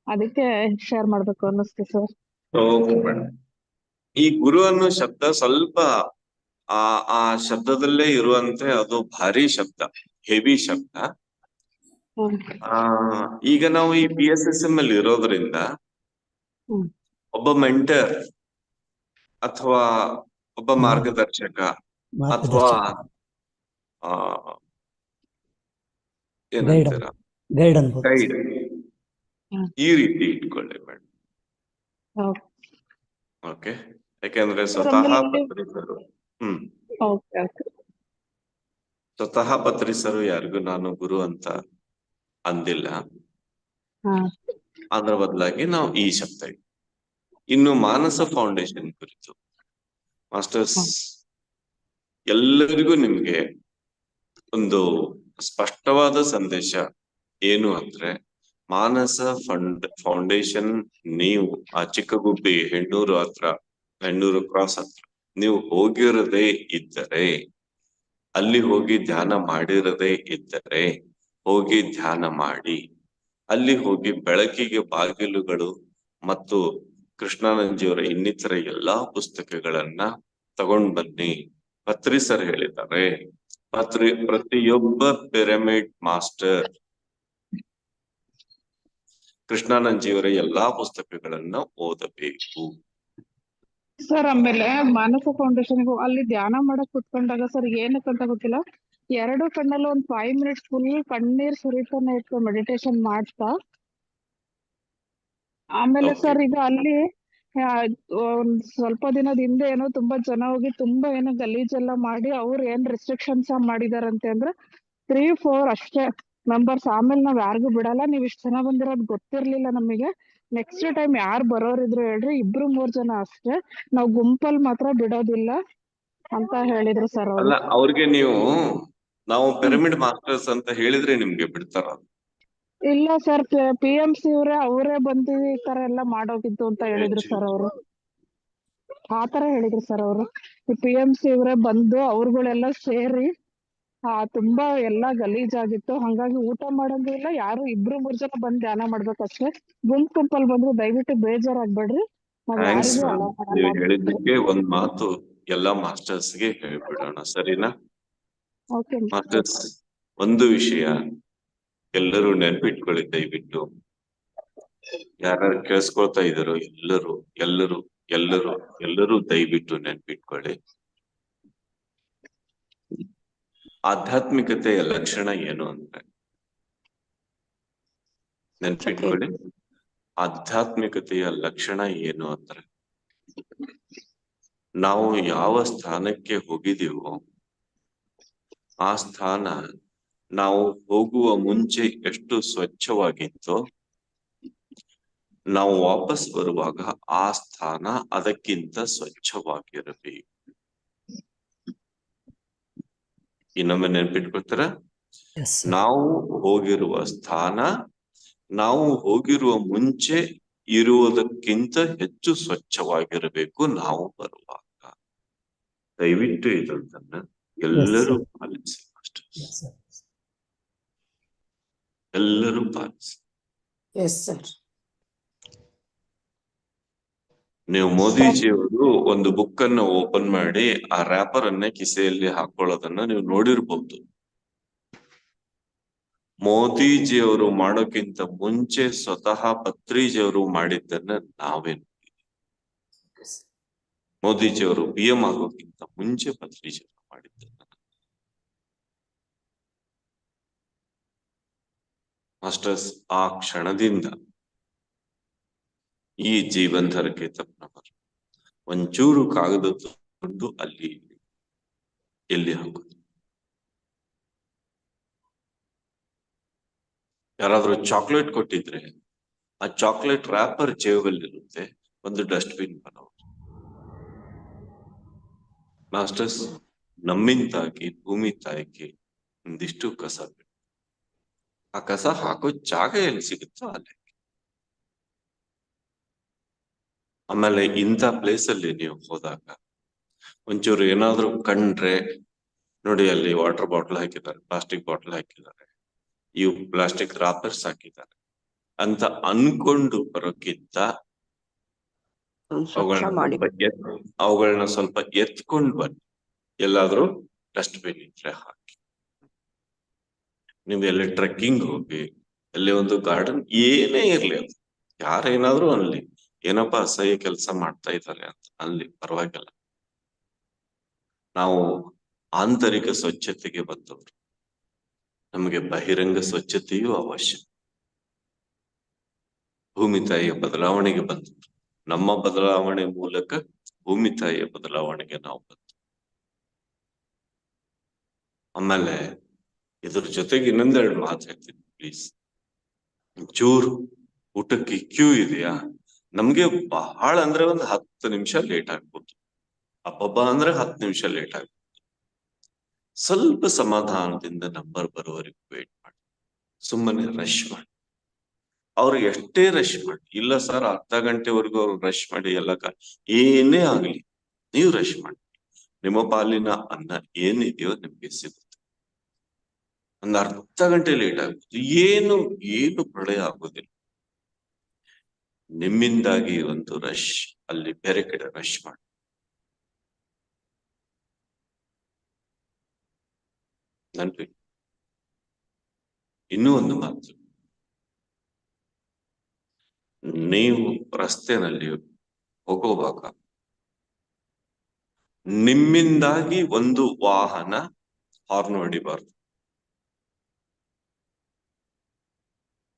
ಅದಕ್ಕೆ ಶೇರ್ ಮಾಡ್ಬೇಕು ಅನ್ನಿಸ್ತು ಸರ್ ಈ ಗುರು ಅನ್ನೋ ಶಬ್ದ ಸ್ವಲ್ಪ ಆ ಆ ಶಬ್ದದಲ್ಲೇ ಇರುವಂತೆ ಅದು ಭಾರಿ ಶಬ್ದ ಹೆವಿ ಶಬ್ದ. ಆ ಈಗ ನಾವು ಈ ಪಿ ಎಸ್ ಎಸ್ ಎಂ ಅಲ್ಲಿ ಇರೋದ್ರಿಂದ ಒಬ್ಬ ಮೆಂಟರ್ ಅಥವಾ ಒಬ್ಬ. ಮಾರ್ಗದರ್ಶಕ ಅಥವಾ ಆ ಏನಂತೀರ? ಗೈಡ್. ಈ ರೀತಿ ಇಟ್ಕೊಳ್ಳಿ ಮೇಡಮ್ ಓಕೆ. ಯಾಕೆಂದ್ರೆ ಸ್ವತಃ ಪತ್ರಿಸರು ಪತ್ರಿಕರು ಹ್ಮ್. ಸ್ವತಃ ಪತ್ರಿಸರು ಯಾರಿಗೂ ನಾನು ಗುರು ಅಂತ ಅಂದಿಲ್ಲ. ಅದರ ಬದಲಾಗಿ ನಾವು ಈ ಶಬ್ದ ಇನ್ನು ಮಾನಸ ಫೌಂಡೇಶನ್ ಕುರಿತು. ಮಾಸ್ಟರ್ಸ್ ಎಲ್ಲರಿಗೂ ನಿಮ್ಗೆ ಒಂದು ಸ್ಪಷ್ಟವಾದ ಸಂದೇಶ ಏನು ಅಂದ್ರೆ ಮಾನಸ ಫಂಡ್ ಫೌಂಡೇಶನ್ ನೀವು ಆ ಚಿಕ್ಕಗುಬ್ಬಿ ಹೆಣ್ಣೂರು ಹತ್ರ, ಹೆಣ್ಣೂರು ಕ್ರಾಸ್ ಹತ್ರ, ನೀವು ಹೋಗಿರದೇ ಇದ್ದರೆ, ಅಲ್ಲಿ ಹೋಗಿ ಧ್ಯಾನ ಮಾಡಿರದೇ ಇದ್ದರೆ, ಹೋಗಿ ಧ್ಯಾನ ಮಾಡಿ, ಅಲ್ಲಿ ಹೋಗಿ ಬೆಳಕಿಗೆ ಬಾಗಿಲುಗಳು ಮತ್ತು ಕೃಷ್ಣಾನಂಜಿಯವರ ಇನ್ನಿತರ ಎಲ್ಲಾ ಪುಸ್ತಕಗಳನ್ನ ತಗೊಂಡ್ ಬನ್ನಿ. ಪತ್ರಿ ಸರ್ ಹೇಳಿದ್ದಾರೆ. ಪತ್ರಿ ಪ್ರತಿಯೊಬ್ಬ ಪಿರಮಿಡ್ ಮಾಸ್ಟರ್ ಕೃಷ್ಣಾನಂಜಿಯವರ ಎಲ್ಲಾ ಪುಸ್ತಕಗಳನ್ನ ಓದಬೇಕು. ಸರ್ ಆಮೇಲೆ ಮಾನಸ ಫೌಂಡೇಶನ್ ಅಲ್ಲಿ ಧ್ಯಾನ ಮಾಡಕ್ ಕುತ್ಕೊಂಡಾಗ ಸರ್ ಏನಕ್ಕಂತ ಗೊತ್ತಿಲ್ಲ? ಎರಡು ಕಣ್ಣಲ್ಲಿ ಒಂದ್ ಫೈವ್ ಮಿನಿಟ್ಸ್ ಫುಲ್ ಕಣ್ಣೀರ್ ಸುರಿತಾನೆ ಇತ್ತು ಮೆಡಿಟೇಷನ್ ಮಾಡ್ತಾ. ಆಮೇಲೆ ಸರ್ ಈಗ ಅಲ್ಲಿ ಒಂದ್ ಸ್ವಲ್ಪ ದಿನದ ಹಿಂದೆ ಏನೋ ತುಂಬಾ ಜನ ಹೋಗಿ ತುಂಬಾ ಏನೋ ಗಲೀಜೆಲ್ಲ ಮಾಡಿ ಅವ್ರು ಏನ್ ರೆಸ್ಟ್ರಿಕ್ಷನ್ಸ್ ಮಾಡಿದಾರಂತೆ ಅಂದ್ರೆ ತ್ರೀ ಫೋರ್ ಅಷ್ಟೇ. ಮೆಂಬರ್ಸ್ ಆಮೇಲೆ ನಾವ್ ಯಾರಿಗೂ ಬಿಡಲ್ಲ. ನೀವ್ ಇಷ್ಟ್ ಜನ ಬಂದಿರೋದ್ ಗೊತ್ತಿರ್ಲಿಲ್ಲ ನಮಗೆ. ನೆಕ್ಸ್ಟ್ ಟೈಮ್ ಯಾರ್ ಬರೋರಿದ್ರು ಹೇಳ್ರಿ ಇಬ್ರು ಮೂರ್ ಜನ ಅಷ್ಟೇ. ನಾವ್ ಗುಂಪಲ್ ಮಾತ್ರ ಬಿಡೋದಿಲ್ಲ ಅಂತ ಹೇಳಿದ್ರು ಸರ್ ಅಲ್ಲ ಅವ್ರು ಅವ್ರಿಗೆ ನೀವು ನಾವು ಪಿರಮಿಡ್ ಮಾಸ್ಟರ್ಸ್ ಅಂತ ಹೇಳಿದ್ರೆ ನಿಮ್ಗೆ ಬಿಡ್ತಾರ ಇಲ್ಲ ಸರ್ ಪಿ ಎಂ ಸಿ ಅವರೇ ಅವರೇ ಬಂದು ಈ ತರ ಎಲ್ಲ ಮಾಡೋಗಿದ್ದು ಅಂತ ಹೇಳಿದ್ರು ಸರ್ ಅವರು. ಆ ತರ ಹೇಳಿದ್ರು ಸರ್ ಅವರು. ಪಿ ಎಂ ಸಿ ಅವರೇ ಬಂದು ಅವ್ರುಗಳೆಲ್ಲ ಸೇರಿ ಆ ತುಂಬಾ ಎಲ್ಲಾ ಗಲೀಜಾಗಿತ್ತು ಹಂಗಾಗಿ ಊಟ ಮಾಡಂಗೂ ಇಲ್ಲ ಯಾರು ಇಬ್ರು ಮೂರ್ ಜನ ಬಂದ್ ಧ್ಯಾನ ಮಾಡ್ಬೇಕಷ್ಟೇ ಗುಂಪ್ ಗುಂಪಲ್ ಬಂದ್ರು ದಯವಿಟ್ಟು ಬೇಜಾರಾಗ್ಬೇಡ್ರಿ. ನಾವ್ ಥ್ಯಾಂಕ್ಸ್ ಯಾರಿಗೂ ಮ್ಯಾಮ್ allow ನೀವು ಮಾಡಲ್ಲ. ಹೇಳಿದ್ದಕ್ಕೆ ಒಂದ್ ಮಾತು ಎಲ್ಲಾ ಮಾಸ್ಟರ್ಸ್ಗೆ ಹೇಳ್ಬಿಡೋಣ ಸರಿನಾ? ಓಕೆ ಮಾಸ್ಟರ್ಸ್ ಒಂದು ವಿಷಯ ಎಲ್ಲರೂ ನೆನ್ಪಿಟ್ಕೊಳ್ಳಿ ದಯವಿಟ್ಟು. ಯಾರು ಕೇಳಿಸ್ಕೊಳ್ತಾ ಇದ್ದಾರೋ ಎಲ್ಲರೂ ಎಲ್ಲರೂ ಎಲ್ಲರೂ ಎಲ್ಲರೂ ದಯವಿಟ್ಟು ನೆನ್ಪಿಟ್ಕೊಳ್ಳಿ. ಆಧ್ಯಾತ್ಮಿಕತೆಯ ಲಕ್ಷಣ ಏನು ಅಂದ್ರೆ ನೆನ್ಪಿಟ್ಕೊಳ್ಳಿ. ಆಧ್ಯಾತ್ಮಿಕತೆಯ ಲಕ್ಷಣ ಏನು ಅಂದ್ರೆ, ನಾವು ಯಾವ ಸ್ಥಾನಕ್ಕೆ ಹೋಗಿದೀವೋ ಆ ಸ್ಥಾನ ನಾವು ಹೋಗುವ ಮುಂಚೆ ಎಷ್ಟು ಸ್ವಚ್ಛವಾಗಿತ್ತೋ, ನಾವು ವಾಪಸ್ ಬರುವಾಗ ಆ ಸ್ಥಾನ ಅದಕ್ಕಿಂತ ಸ್ವಚ್ಛವಾಗಿರಬೇಕು. ಇನ್ನೊಮ್ಮೆ ನೆನ್ಪಿಟ್ಕೊಳ್ತಾರ? ಎಸ್ ನಾವು ಹೋಗಿರುವ ಸ್ಥಾನ ನಾವು ಹೋಗಿರುವ ಮುಂಚೆ ಇರುವುದಕ್ಕಿಂತ ಹೆಚ್ಚು ಸ್ವಚ್ಛವಾಗಿರಬೇಕು ನಾವು ಬರುವಾಗ. ದಯವಿಟ್ಟು ಇದನ್ನ ಎಲ್ಲರೂ ಪಾಲಿಸಿ ಎಲ್ಲರೂ ಪಾಲಿಸಿ. ಎಸ್ ಸರ್ ನೀವು ಮೋದಿಜಿಯವರು ಒಂದು ಬುಕ್ ಅನ್ನ ಓಪನ್ ಮಾಡಿ ಆ ರ್ಯಾಪರ್ ಅನ್ನ ಕಿಸೆಯಲ್ಲಿ ಹಾಕೊಳ್ಳೋದನ್ನ ನೀವು ನೋಡಿರ್ಬಹುದು ಮೋದಿಜಿಯವರು ಮಾಡೋಕ್ಕಿಂತ ಮುಂಚೆ ಸ್ವತಃ ಪತ್ರಿಜಿಯವರು ಮಾಡಿದ್ದನ್ನ ನಾವೇ ಮೋದಿಜಿಯವರು ಪಿ ಎಂ ಆಗೋಕ್ಕಿಂತ ಮುಂಚೆ ಪತ್ರಿಜಿಯವರು ಮಾಡಿದ್ದನ್ನ ಮಾಸ್ಟರ್ಸ್ ಆ ಕ್ಷಣದಿಂದ ಈ ಜೀವಂಧರಕ್ಕೆ ತಪ್ಪನವರು. ಒಂಚೂರು ಕಾಗದ ತಗೊಂಡು ಅಲ್ಲಿ ಎಲ್ಲಿ ಹಾಕೋದು? ಯಾರಾದ್ರೂ ಚಾಕ್ಲೇಟ್ ಕೊಟ್ಟಿದ್ರೆ ಆ ಚಾಕ್ಲೇಟ್ ರ್ಯಾಪರ್ ಜೇಬಲ್ಲಿರುತ್ತೆ, ಒಂದು ಡಸ್ಟ್ಬಿನ್ ಬರೋದು ಮಾಸ್ಟರ್ಸ್ ನಮ್ಮಿಂದಾಗಿ ಭೂಮಿ ತಾಯಿಗೆ ಒಂದಿಷ್ಟು ಕಸ ಬಿಡು. ಆ ಕಸ ಹಾಕೋ ಜಾಗ ಎಲ್ಲಿ ಸಿಗುತ್ತೋ ಅಲ್ಲಿ. ಆಮೇಲೆ ಇಂಥ ಪ್ಲೇಸ್ ಅಲ್ಲಿ ನೀವು ಹೋದಾಗ ಒಂಚೂರು ಏನಾದ್ರೂ ಕಂಡ್ರೆ ನೋಡಿ ಅಲ್ಲಿ ವಾಟರ್ ಬಾಟಲ್ ಹಾಕಿದ್ದಾರೆ ಪ್ಲಾಸ್ಟಿಕ್ ಬಾಟಲ್ ಹಾಕಿದ್ದಾರೆ ಇವು ಪ್ಲಾಸ್ಟಿಕ್ ರಾಪರ್ಸ್ ಹಾಕಿದ್ದಾರೆ. ಅಂತ ಅನ್ಕೊಂಡು ಬರೋಕ್ಕಿಂತ ಅವುಗಳನ್ನ ಸ್ವಲ್ಪ ಎತ್- ಅವುಗಳನ್ನ ಸ್ವಲ್ಪ ಎತ್ಕೊಂಡು ಬನ್ನಿ. ಎಲ್ಲಾದ್ರೂ ಡಸ್ಟ್ಬಿನ್ ಇದ್ರೆ ಹಾಕಿ. ನೀವು ಎಲ್ಲಿ ಟ್ರೆಕ್ಕಿಂಗ್ ಹೋಗಿ ಅಲ್ಲಿ ಒಂದು ಗಾರ್ಡನ್ ಏನೇ ಇರ್ಲಿ ಅದು. ಯಾರೇನಾದ್ರೂ ಅನ್ಲಿ. ಏನಪ್ಪಾ ಅಸಹ್ಯ ಕೆಲಸ ಮಾಡ್ತಾ ಇದ್ದಾರೆ ಅಂತ. ಅಲ್ಲಿ ಪರವಾಗಿಲ್ಲ. ನಾವು ಆಂತರಿಕ ಸ್ವಚ್ಛತೆಗೆ ಬಂದವರು. ನಮಗೆ ಬಹಿರಂಗ ಸ್ವಚ್ಛತೆಯೂ ಅವಶ್ಯ. ಭೂಮಿ ತಾಯಿಯ ಬದಲಾವಣೆಗೆ ಬಂದವರು. ನಮ್ಮ ಬದಲಾವಣೆ ಮೂಲಕ ಭೂಮಿ ತಾಯಿಯ ಬದಲಾವಣೆಗೆ ನಾವು ಬಂದ ಆಮೇಲೆ ಇದ್ರ ಜೊತೆಗೆ ಇನ್ನೊಂದೆರಡು ಮಾತು ಹೇಳ್ತೀನಿ ಪ್ಲೀಸ್ ಚೂರು ಊಟಕ್ಕೆ ಕ್ಯೂ ಇದೆಯಾ? ನಮ್ಗೆ ಬಹಳ ಅಂದ್ರೆ ಒಂದು ಹತ್ತು ನಿಮಿಷ ಲೇಟ್ ಆಗ್ಬೋದು. ಅಬ್ಬಬ್ಬ ಅಂದ್ರೆ ಹತ್ತು ನಿಮಿಷ ಲೇಟ್ ಆಗ್ಬೋದು. ಸ್ವಲ್ಪ ಸಮಾಧಾನದಿಂದ ನಂಬರ್ ಬರೋವರೆಗೂ ವೇಟ್ ಮಾಡಿ. ಸುಮ್ಮನೆ ರಶ್ ಮಾಡಿ. ಅವ್ರು ಎಷ್ಟೇ ರಶ್ ಮಾಡಿ. ಇಲ್ಲ ಸರ್ ಅರ್ಧ ಗಂಟೆವರೆಗೂ ಅವ್ರು ರಶ್ ಮಾಡಿ, ಎಲ್ಲ ಏನೇ ಆಗ್ಲಿ, ನೀವು ರಶ್ ಮಾಡಿ. ನಿಮ್ಮ ಪಾಲಿನ ಅನ್ನ ಏನಿದೆಯೋ ನಿಮ್ಗೆ ಸಿಗುತ್ತೆ. ಒಂದ್ ಅರ್ಧ ಗಂಟೆ ಲೇಟ್ ಆಗುತ್ತೆ ಏನು ಏನು ಪ್ರಳಯ ಆಗೋದಿಲ್ಲ. ನಿಮ್ಮಿಂದಾಗಿ ಒಂದು ರಶ್ ಅಲ್ಲಿ ಬೇರೆ ಕಡೆ ರಶ್ ಮಾಡಿ. ನನ್ಗೆ ಇನ್ನೂ ಒಂದು ಮಾತು. ನೀವು ರಸ್ತೆನಲ್ಲಿ ಹೋಗುವಾಗ ನಿಮ್ಮಿಂದಾಗಿ ಒಂದು ವಾಹನ ಹಾರ್ನ್ ಹೊಡಿಬಾರ್ದು.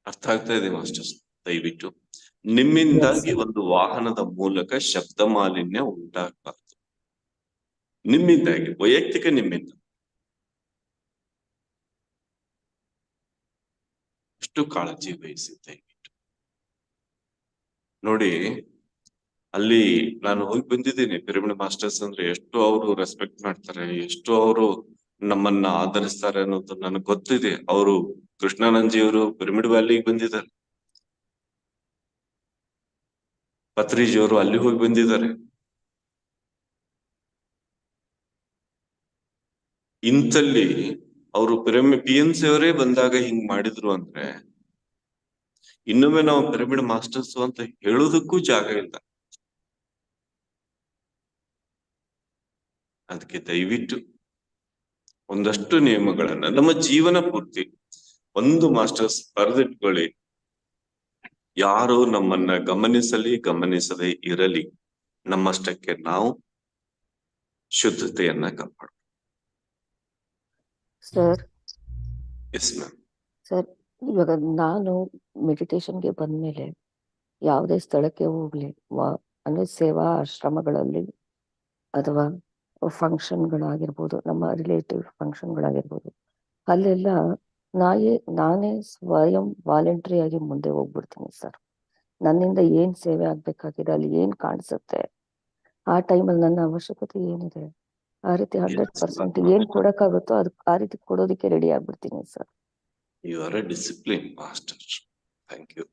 ಅರ್ಥ ಆಗ್ತಾ ಇದೆ ಮಾಸ್ಟರ್ಸ್? ದಯವಿಟ್ಟು. ನಿಮ್ಮಿಂದಾಗಿ ಒಂದು ವಾಹನದ ಮೂಲಕ ಶಬ್ದ ಮಾಲಿನ್ಯ ಉಂಟಾಗಬಾರದು. ನಿಮ್ಮಿಂದಾಗಿ ವೈಯಕ್ತಿಕ ನಿಮ್ಮಿಂದ. ಅಷ್ಟು ಕಾಳಜಿ ವಹಿಸಿ ದಯವಿಟ್ಟು ನೋಡಿ ಅಲ್ಲಿ ನಾನು ಹೋಗಿ ಬಂದಿದ್ದೀನಿ. ಪಿರಮಿಡ್ ಮಾಸ್ಟರ್ಸ್ ಅಂದ್ರೆ ಎಷ್ಟು ಅವರು ರೆಸ್ಪೆಕ್ಟ್ ಮಾಡ್ತಾರೆ ಎಷ್ಟು ಅವರು ನಮ್ಮನ್ನ ಆಧರಿಸ್ತಾರೆ ಅನ್ನೋದು ನನಗೆ ಗೊತ್ತಿದೆ. ಅವರು ಕೃಷ್ಣಾನಂದಜಿಯವರು ಪಿರಮಿಡ್ ವ್ಯಾಲಿಗೆ ಬಂದಿದ್ದಾರೆ. ಪತ್ರಿಜಿಯವರು ಅಲ್ಲಿ ಹೋಗಿ ಬಂದಿದ್ದಾರೆ. ಇಂಥಲ್ಲಿ ಅವರು ಪಿರಮಿ ಪಿ ಎನ್ ಸಿ ಅವರೇ ಬಂದಾಗ ಹಿಂಗ್ ಮಾಡಿದ್ರು ಅಂದ್ರೆ ಇನ್ನೊಮ್ಮೆ ನಾವು ಪಿರಮಿಡ್ ಮಾಸ್ಟರ್ಸ್ ಅಂತ ಹೇಳೋದಕ್ಕೂ ಜಾಗ ಇಲ್ಲ. ಅದಕ್ಕೆ ದಯವಿಟ್ಟು ಒಂದಷ್ಟು ನಿಯಮಗಳನ್ನ ನಮ್ಮ ಜೀವನ ಪೂರ್ತಿ ಒಂದು ಮಾಸ್ಟರ್ಸ್ ಬರೆದಿಟ್ಕೊಳ್ಳಿ. ಯಾರು ನಮ್ಮನ್ನ ಗಮನಿಸಲಿ ಗಮನಿಸದೆ ಇರಲಿ. ನಮ್ಮಷ್ಟಕ್ಕೆ ನಾವು ಶುದ್ಧತೆಯನ್ನ ಕಾಪಾಡ ಸರ್. ಎಸ್ ಮ್ಯಾಮ್ ಸರ್ ಇವಾಗ ನಾನು ಮೆಡಿಟೇಷನ್ಗೆ ಬಂದ್ಮೇಲೆ ಯಾವುದೇ ಸ್ಥಳಕ್ಕೆ ಹೋಗ್ಲಿ ಅಂದ್ರೆ ಸೇವಾ ಆಶ್ರಮಗಳಲ್ಲಿ ಅಥವಾ ಫಂಕ್ಷನ್ಗಳಾಗಿರ್ಬೋದು ನಮ್ಮ ರಿಲೇಟಿವ್ ಫಂಕ್ಷನ್ಗಳಾಗಿರ್ಬೋದು ಅಲ್ಲೆಲ್ಲ ನಾಯೇ ನಾನೇ ಸ್ವಯಂ ವಾಲಂಟ್ರಿ ಆಗಿ ಮುಂದೆ ಹೋಗ್ಬಿಡ್ತೀನಿ ಸರ್. ನನ್ನಿಂದ ಏನ್ ಸೇವೆ ಆಗ್ಬೇಕಾಗಿದೆ ಅಲ್ಲಿ ಏನ್ ಕಾಣಿಸುತ್ತೆ? ಆ ಟೈಮಲ್ಲಿ ನನ್ನ ಅವಶ್ಯಕತೆ ಏನಿದೆ? ಆ ರೀತಿ ಹಂಡ್ರೆಡ್ ಪರ್ಸೆಂಟ್ ಏನ್ ಕೊಡಕ್ಕಾಗುತ್ತೋ ಅದ್ ಆ ರೀತಿ ಕೊಡೋದಕ್ಕೆ ready ಆಗ್ಬಿಡ್ತೀನಿ sir. You are a discipline master thank you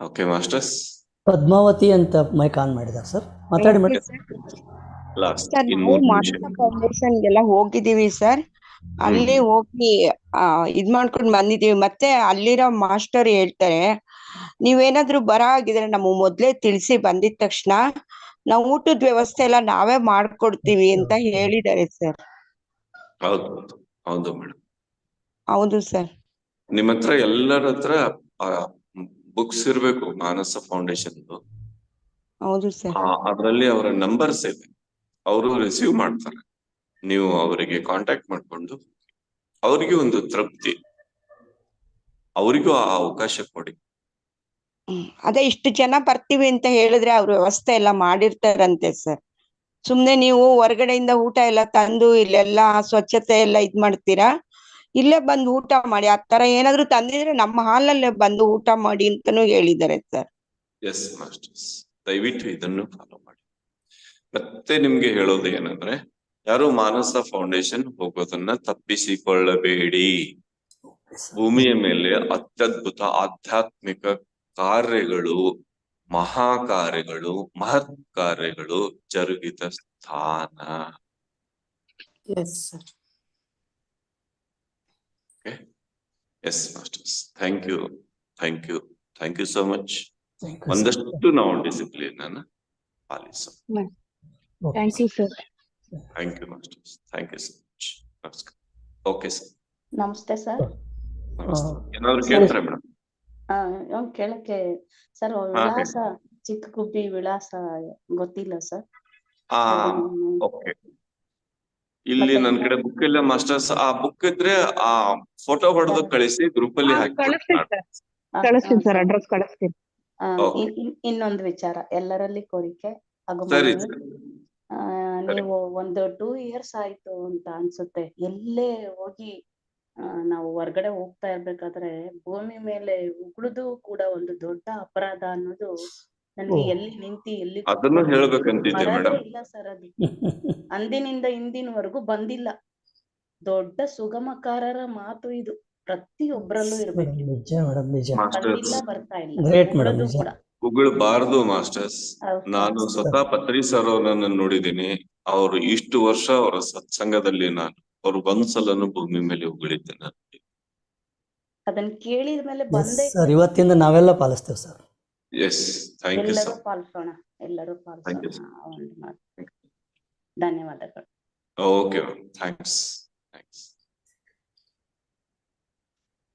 okay masters Padmavathi ಅಂತ ಮೈಕ್ ಆನ್ ಮಾಡಿದ ಸರ್ ಮಾತಾಡಿ ಮೇಡಮ್ ಲಾಸ್ಟ್ ಸರ್ ನಾವು ಮಾನಸ ಫೌಂಡೇಶನ್ ಗೆಲ್ಲ ಹೋಗಿದೀವಿ ಸರ್. ಅಲ್ಲಿ ಹೋಗಿ ಇದ್ ಮಾಡ್ಕೊಂಡ್ ಬಂದಿದೀವಿ ಮತ್ತೆ ಅಲ್ಲಿರೋ ಮಾಸ್ಟರ್ ಹೇಳ್ತಾರೆ ನೀವೇನಾದ್ರೂ ಬರ ಆಗಿದ್ರೆ ನಮ್ಗೆ ಮೊದ್ಲೇ ತಿಳಿಸಿ ಬಂದಿದ ತಕ್ಷಣ ನಾವು ಊಟದ ವ್ಯವಸ್ಥೆ ಎಲ್ಲ ನಾವೇ ಮಾಡ್ಕೊಡ್ತೀವಿ ಅಂತ ಹೇಳಿದ್ದಾರೆ ಸರ್. ಹೌದು ಹೌದು ಹೌದು ಮೇಡಮ್ ಹೌದು ಸರ್. ನಿಮ್ಮ ಹತ್ರ ಎಲ್ಲರ ಹತ್ರ ಬುಕ್ಸ್ ಇರ್ಬೇಕು ಮಾನಸ ಫೌಂಡೇಶನ್ ಹೌದು ಸರ್. ಅದರಲ್ಲಿ ಅವರ ನಂಬರ್ಸ್ ಇದೆ ಅವರು ರಿಸೀವ್ ಮಾಡ್ತಾರೆ. ನೀವು ಅವರಿಗೆ ಕಾಂಟ್ಯಾಕ್ಟ್ ಮಾಡಿಕೊಂಡು ಅವರಿಗೆ ಒಂದು ತೃಪ್ತಿ. ಅವರಿಗೂ ಆ ಅವಕಾಶ ಕೊಡಿ. ಅದೇ ಇಷ್ಟು ಜನ ಬರ್ತೀವಿ ಅಂತ ಹೇಳಿದ್ರೆ ಅವ್ರ ವ್ಯವಸ್ಥೆ ಎಲ್ಲ ಮಾಡಿರ್ತಾರಂತೆ ಸರ್. ಸುಮ್ನೆ ನೀವು ಹೊರಗಡೆಯಿಂದ ಊಟ ಎಲ್ಲ ತಂದು ಇಲ್ಲೆಲ್ಲ ಸ್ವಚ್ಛತೆ ಎಲ್ಲ ಇದ್ ಮಾಡ್ತೀರಾ? ಇಲ್ಲೇ ಬಂದು ಊಟ ಮಾಡಿ ಆ ತರ ಏನಾದ್ರು ತಂದಿದ್ರೆ ನಮ್ಮ ಹಾಲಲ್ಲೇ ಬಂದು ಊಟ ಮಾಡಿ ಅಂತಾನೂ ಹೇಳಿದ್ದಾರೆ ಸರ್. ಎಸ್ ಮಾಸ್ಟರ್ಸ್ ದಯವಿಟ್ಟು ಇದನ್ನು ಫಾಲೋ ಮತ್ತೆ ನಿಮ್ಗೆ ಹೇಳೋದು ಏನಂದ್ರೆ ಯಾರು ಮಾನಸ ಫೌಂಡೇಶನ್ ಹೋಗೋದನ್ನ ತಪ್ಪಿಸಿಕೊಳ್ಳಬೇಡಿ. ಭೂಮಿಯ ಮೇಲೆ ಅತ್ಯದ್ಭುತ ಆಧ್ಯಾತ್ಮಿಕ ಕಾರ್ಯಗಳು ಮಹಾ ಕಾರ್ಯಗಳು ಮಹತ್ ಕಾರ್ಯಗಳು ಜರುಗಿದ ಸ್ಥಾನ. Yes masters thank you thank you thank you so much. ಒಂದಷ್ಟು ನಾವು ಡಿಸಿಪ್ಲಿನ್ ಅನ್ನ ಪಾಲಿಸೋಣ. Thank you sir thank you masters thank you so much ನಮಸ್ಕಾರ ಓಕೆ ಸರ್ ನಮಸ್ತೆ ಸರ್ ಏನಾದ್ರು. ಕೇಳ್ತಾರೆ ಮೇಡಮ್ ಆ ಒಂದ್ ಕೇಳಕ್ಕೆ ಸರ್ ವಿಳಾಸ ಚಿಕ್ಕ ಗುಬ್ಬಿ ವಿಳಾಸ ಗೊತ್ತಿಲ್ಲ ಸರ್ ಆ ಓಕೆ ಇಲ್ಲಿ ನನ್ ಕಡೆ ಬುಕ್ ಇಲ್ಲ ಮಾಸ್ಟರ್ಸ್ ಆ ಬುಕ್ ಇದ್ರೆ ಆ ಫೋಟೋ ಹೊಡೆದು ಕಳಿಸಿ ಗ್ರೂಪ್ ಅಲ್ಲಿ ಹಾಕಿ ಕಳಿಸ್ತೀನಿ ಸರ್ ಕಳಿಸ್ತೀನಿ ಸರ್ ಅಡ್ರೆಸ್ ಕಳಿಸ್ತೀನಿ. ಇನ್ನೊಂದು ವಿಚಾರ. ಎಲ್ಲರಲ್ಲಿ ಕೋರಿಕೆ ಸರಿ. ನೀವು ಒಂದು ಟೂ ಇಯರ್ಸ್ ಆಯ್ತು ಅಂತ ಅನ್ಸುತ್ತೆ. ಎಲ್ಲೇ ಹೋಗಿ ನಾವು ಹೊರ್ಗಡೆ ಹೋಗ್ತಾ ಇರ್ಬೇಕಾದ್ರೆ ಭೂಮಿ ಮೇಲೆ ಉಗುಳುದು ಕೂಡ ಒಂದು ದೊಡ್ಡ ಅಪರಾಧ ಅನ್ನೋದು ನನ್ಗೆ ಎಲ್ಲಿ ನಿಂತಿ ಎಲ್ಲಿ ಇಲ್ಲ ಸರ್ ಅದು. ಅಂದಿನಿಂದ ಇಂದಿನವರೆಗೂ ಬಂದಿಲ್ಲ. ದೊಡ್ಡ ಸುಗಮಕಾರರ ಮಾತು ಇದು. ಪ್ರತಿಯೊಬ್ಬರಲ್ಲೂ ಇರ್ಬೇಕು. ಬಂದಿಲ್ಲ ಬರ್ತಾ ಇಲ್ಲ. ಕೂಡ. ಉಗುಳ್ಬಾರ್ದು ಮಾಸ್ಟರ್ಸ್. ನಾನು ಸ್ವತಃ ಪತ್ರಿ ಸರ್ ಅವರನ್ನ ನೋಡಿದ್ದೀನಿ. ಅವರು ಇಷ್ಟು ವರ್ಷ ಅವರ ಸತ್ಸಂಗದಲ್ಲಿ ನಾನು ಅವರು ಬಂದ್ಸಲನ್ನು ಭೂಮಿ ಮೇಲೆ ಉಗುಳಿದ್ದೆ ನಾನು ಅದನ್ನ ಕೇಳಿದ ಮೇಲೆ ಬಂದೇ ಸರ್ ಇವತ್ತಿಂದ ನಾವೆಲ್ಲ ಪಾಲಿಸ್ತೇವೆ ಸರ್ ಎಸ್ ಥ್ಯಾಂಕ್ ಯು ಎಲ್ಲರೂ ಸರ್ ಪಾಲಿಸೋಣ. ಎಲ್ಲರೂ ಪಾಲಿಸೋಣ. ಧನ್ಯವಾದಗಳು. Okay thanks thanks